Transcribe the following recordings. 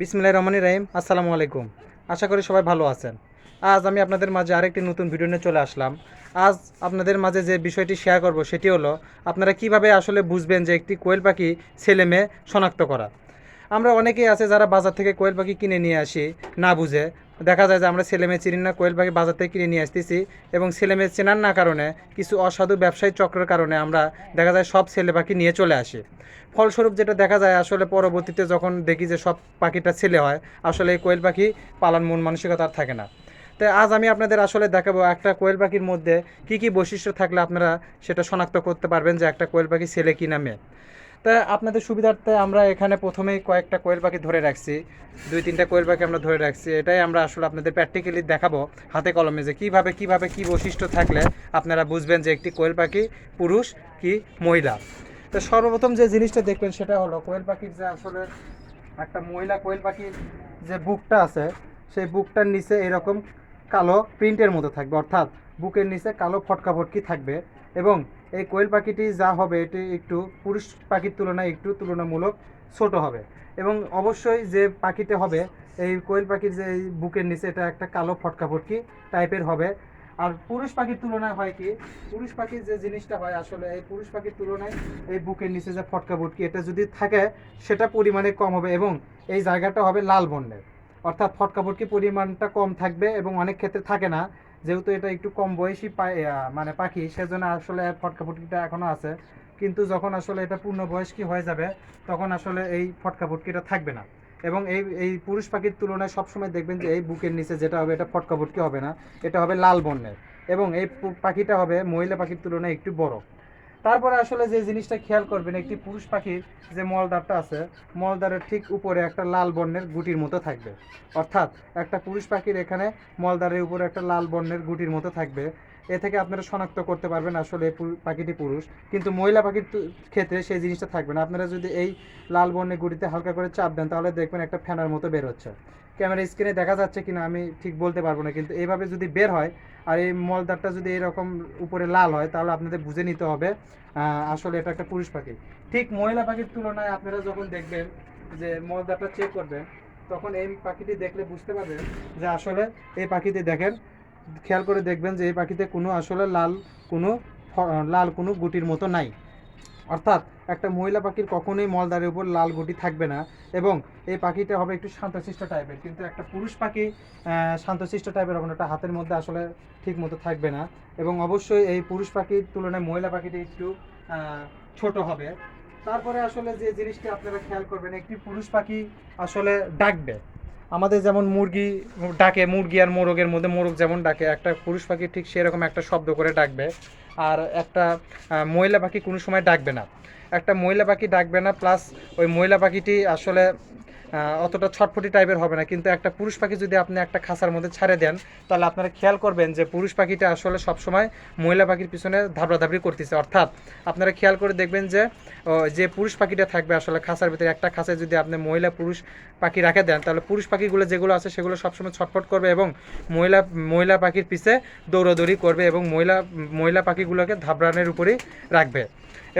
বিসমিল্লাহ রহমান রাহিম, আসসালামু আলাইকুম। আশা করি সবাই ভালো আছেন। আজ আমি আপনাদের মাঝে আরেকটি নতুন ভিডিও নিয়ে চলে আসলাম। আজ আপনাদের মাঝে যে বিষয়টি শেয়ার করব সেটি হলো, আপনারা কীভাবে আসলে বুঝবেন যে একটি কোয়েল পাখি ছেলে মেয়ে শনাক্ত করা? আমরা অনেকেই আছে যারা বাজার থেকে কোয়েল পাখি কিনে নিয়ে আসি, না বুঝে। দেখা যায় যে আমরা ছেলে মেয়ে চিনি না, কোয়েল পাখি বাজার থেকে কিনে নিয়ে আসতেছি এবং ছেলে মেয়ে চেনার না কারণে কিছু অসাধু ব্যবসায়ী চক্রের কারণে আমরা দেখা যায় সব ছেলে পাখি নিয়ে চলে আসি। ফলস্বরূপ যেটা দেখা যায় আসলে পরবর্তীতে যখন দেখি যে সব পাখিটা ছেলে হয়, আসলে এই কোয়েল পাখি পালন মন মানসিকতা আর থাকে না। তাই আজ আমি আপনাদের আসলে দেখাবো একটা কোয়েল পাখির মধ্যে কি কি বৈশিষ্ট্য থাকলে আপনারা সেটা শনাক্ত করতে পারবেন যে একটা কোয়েল পাখি ছেলে কি না মেয়ে। তা আপনাদের সুবিধার্থে আমরা এখানে প্রথমেই কয়েকটা কোয়েল পাখি ধরে রাখছি। দুই, তিনটা কোয়েল পাখি আমরা ধরে রাখছি। এটাই আমরা আসলে আপনাদের প্র্যাকটিক্যালি দেখাবো হাতে কলমে যে কীভাবে কীভাবে কী বৈশিষ্ট্য থাকলে আপনারা বুঝবেন যে একটি কোয়েল পাখি পুরুষ কি মহিলা। তো সর্বপ্রথম যে জিনিসটা দেখবেন সেটা হলো কোয়েল পাখির যে আসলে একটা মহিলা কোয়েল পাখির যে বুকটা আছে, সেই বুকটার নিচে এরকম কালো প্রিন্টের মতো থাকবে। অর্থাৎ বুকের নিচে কালো ফটকা ফটকি থাকবে। এবং এই কোয়েল পাখিটি যা হবে, এটি একটু পুরুষ পাখির তুলনায় একটু তুলনামূলক ছোট হবে। এবং অবশ্যই যে পাখিতে হবে, এই কোয়েল পাখির যে বুকের নিচে, এটা একটা কালো ফটকা ফটকি টাইপের হবে। আর পুরুষ পাখির তুলনায় হয় কি, পুরুষ পাখির যে জিনিসটা হয়, আসলে এই পুরুষ পাখির তুলনায় এই বুকের নিচে যে ফটকা ফটকি, এটা যদি থাকে, সেটা পরিমাণে কম হবে এবং এই জায়গাটা হবে লাল বর্ণের। অর্থাৎ ফটকা ফটকি পরিমাণটা কম থাকবে এবং অনেক ক্ষেত্রে থাকে না। যেহেতু এটা একটু কম বয়সী মানে পাখি, সেজন্য আসলে ফটকা ফটকিটা এখনও আছে। কিন্তু যখন আসলে এটা পূর্ণ বয়স্কী হয়ে যাবে, তখন আসলে এই ফটকা ফটকিটা থাকবে না। এবং এই এই পুরুষ পাখির তুলনায় সবসময় দেখবেন যে এই বুকের নিচে যেটা হবে, এটা ফটকা ফটকি হবে না। এটা হবে লাল বর্ণের। এবং এই পাখিটা হবে মহিলা পাখির তুলনায় একটু বড়। তারপরে আসলে যে জিনিসটা খেয়াল করবেন, একটি পুরুষ পাখির যে মলদারটা আছে মলদারের ঠিক উপরে একটা লাল বর্ণের গুটির মতো থাকবে। অর্থাৎ একটা পুরুষ পাখির এখানে মলদারের উপরে একটা লাল বর্ণের গুটির মতো থাকবে। এ থেকে আপনারা শনাক্ত করতে পারবেন আসলে পাখিটি পুরুষ। কিন্তু মহিলা পাখির ক্ষেত্রে সেই জিনিসটা থাকবে না। আপনারা যদি এই লাল বর্ণের গুটিতে হালকা করে চাপ দেন, তাহলে দেখবেন একটা ফ্যানার মতো বের হচ্ছে। ক্যামেরা স্ক্রিনে দেখা যাচ্ছে কিনা আমি ঠিক বলতে পারব না, কিন্তু এইভাবে যদি বের হয় আর এই মলদারটা যদি এরকম উপরে লাল হয়, তাহলে আপনাদের বুঝে নিতে হবে আসলে এটা একটা পুরুষ পাখি। ঠিক মহিলা পাখির তুলনায় আপনারা যখন দেখবেন যে মলদারটা চেক করবেন, তখন এই পাখিটি দেখলে বুঝতে পারবেন যে আসলে এই পাখিটি দেখেন খেয়াল করে দেখবেন যে এই পাখিতে কোনো আসলে লাল কোনো লাল কোনো গুটির মতো নাই। অর্থাৎ একটা মহিলা পাখির কখনোই মলদারের উপর লাল গুটি থাকবে না এবং এই পাখিটা হবে একটু শান্তশিষ্ট টাইপের। কিন্তু একটা পুরুষ পাখি শান্তশিষ্ট টাইপের হবে ওটা হাতের মধ্যে আসলে ঠিক মতো থাকবে না এবং অবশ্যই এই পুরুষ পাখির তুলনায় মহিলা পাখিটি একটু ছোট হবে। তারপরে আসলে যে জিনিসটি আপনারা খেয়াল করবেন, একটি পুরুষ পাখি আসলে ডাকবে। আমাদের যেমন মুরগি ডাকে, মুরগি আর মোরগের মধ্যে মোরগ যেমন ডাকে, একটা পুরুষ পাখি ঠিক সেরকম একটা শব্দ করে ডাকবে। আর একটা মহিলা পাখি কোনো সময় ডাকবে না। একটা মহিলা পাখি ডাকবে না প্লাস ওই মহিলা পাখিটি আসলে অতটা ছটফটি টাইপের হবে না। কিন্তু একটা পুরুষ পাখি যদি আপনি একটা খাঁচার মধ্যে ছাড়ে দেন, তাহলে আপনারা খেয়াল করবেন যে পুরুষ পাখিটা আসলে সবসময় মহিলা পাখির পিছনে ধাবড়াধাবড়ি করতেছে। অর্থাৎ আপনারা খেয়াল করে দেখবেন যে যে পুরুষ পাখিটা থাকবে আসলে খাঁচার ভিতরে, একটা খাঁচায় যদি আপনি মহিলা পুরুষ পাখি রাখে দেন, তাহলে পুরুষ পাখিগুলো যেগুলো আছে সেগুলো সবসময় ছটফট করবে এবং মহিলা মহিলা পাখির পিছে দৌড়াদৌড়ি করবে এবং মহিলা মহিলা পাখিগুলোকে ধাবড়ানের উপরেই রাখবে।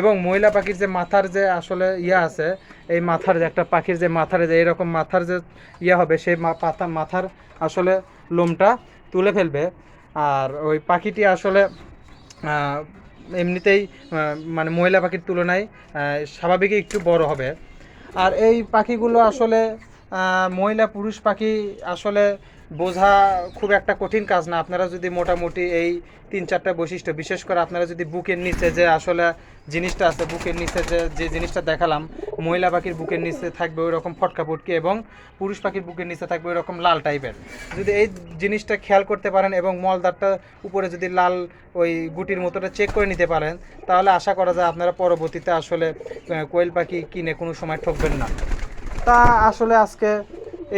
এবং মহিলা পাখির যে মাথার যে আসলে ইয়া আছে, এই মাথার যে একটা পাখির যে মাথার যে এরকম মাথার যে ইয়া হবে, সেই পাতা মাথার আসলে লোমটা তুলে ফেলবে। আর ওই পাখিটি আসলে এমনিতেই মানে মহিলা পাখির তুলনায় স্বাভাবিকই একটু বড় হবে। আর এই পাখিগুলো আসলে মহিলা পুরুষ পাখি আসলে বোঝা খুব একটা কঠিন কাজ না। আপনারা যদি মোটামুটি এই তিন চারটা বৈশিষ্ট্য, বিশেষ করে আপনারা যদি বুকের নিচে যে আসলে জিনিসটা আছে, বুকের নিচে যে যে জিনিসটা দেখালাম, মহিলা পাখির বুকের নিচে থাকবে ওই রকম ফটকা ফুটকি এবং পুরুষ পাখির বুকের নিচে থাকবে ওই রকম লাল টাইপের। যদি এই জিনিসটা খেয়াল করতে পারেন এবং মলদারটা উপরে যদি লাল ওই গুটির মতোটা চেক করে নিতে পারেন, তাহলে আশা করা যায় আপনারা পরবর্তীতে আসলে কোয়েল পাখি কিনে কোনো সময় ঠকবেন না। তা আসলে আজকে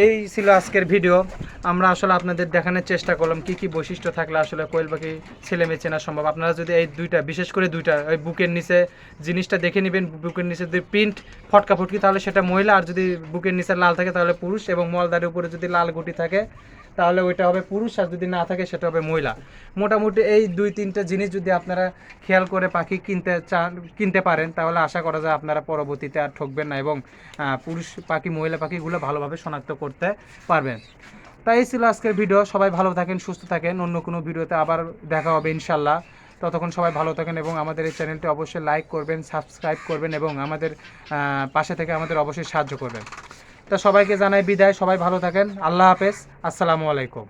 এই ছিল আজকের ভিডিও। আমরা আসলে আপনাদের দেখানোর চেষ্টা করলাম কি কি বৈশিষ্ট্য থাকলে আসলে কোয়েল পাখি ছেলে মেয়ে চেনা সম্ভব। আপনারা যদি এই দুইটা, বিশেষ করে দুইটা ওই বুকের নিচে জিনিসটা দেখে নেবেন, বুকের নিচে যদি প্রিন্ট ফটকা ফটকি, তাহলে সেটা মহিলা, আর যদি বুকের নিচে লাল থাকে, তাহলে পুরুষ, এবং মলদারের উপরে যদি লাল গুটি থাকে তাহলে ওইটা হবে পুরুষ আর যদি না থাকে সেটা হবে মহিলা। মোটামুটি এই দুই, তিনটা জিনিস যদি আপনারা খেয়াল করে পাখি কিনতে চান, কিনতে পারেন, তাহলে আশা করা যায় আপনারা পরবর্তীতে আর ঠকবেন না এবং পুরুষ পাখি, মহিলা পাখিগুলো ভালোভাবে শনাক্ত করতে পারবেন। তাই ছিল আজকের ভিডিও। সবাই ভালো থাকেন, সুস্থ থাকেন। অন্য কোনো ভিডিওতে আবার দেখা হবে ইনশাল্লাহ ততক্ষণ সবাই ভালো থাকেন এবং আমাদের এই চ্যানেলটি অবশ্যই লাইক করবেন, সাবস্ক্রাইব করবেন এবং আমাদের পাশে থেকে আমাদের অবশ্যই সাহায্য করবেন। তো সবাইকে জানাই বিদায় সবাই ভালো থাকেন। আল্লাহ হাফেজ। আসসালামু আলাইকুম।